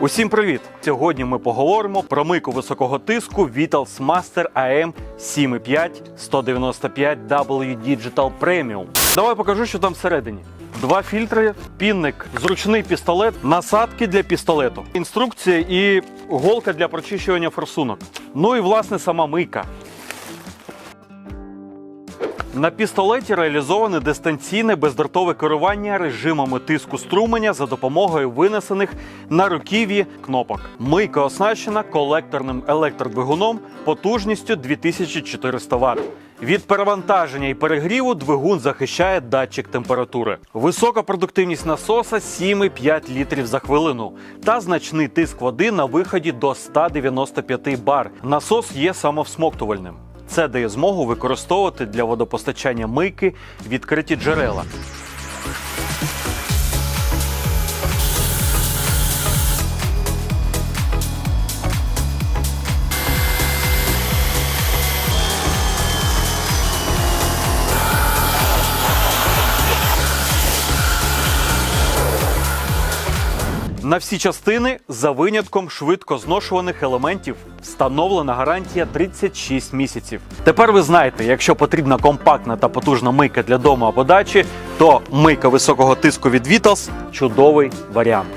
Усім привіт! Сьогодні ми поговоримо про мийку високого тиску Vitals Master AM 7.5 195W Digital Premium. Давай покажу, що там всередині. Два фільтри, пінник, зручний пістолет, насадки для пістолету, інструкція і голка для прочищування форсунок. Ну і власне сама мийка. На пістолеті реалізоване дистанційне бездротове керування режимами тиску струменя за допомогою винесених на руків'ї кнопок. Мийка оснащена колекторним електродвигуном потужністю 2400 Вт. Від перевантаження і перегріву двигун захищає датчик температури. Висока продуктивність насоса 7,5 літрів за хвилину та значний тиск води на виході до 195 бар. Насос є самовсмоктувальним. Це дає змогу використовувати для водопостачання мийки відкриті джерела. На всі частини за винятком швидко зношуваних елементів встановлена гарантія 36 місяців. Тепер ви знаєте, якщо потрібна компактна та потужна мийка для дому або дачі, то мийка високого тиску від Vitals – чудовий варіант.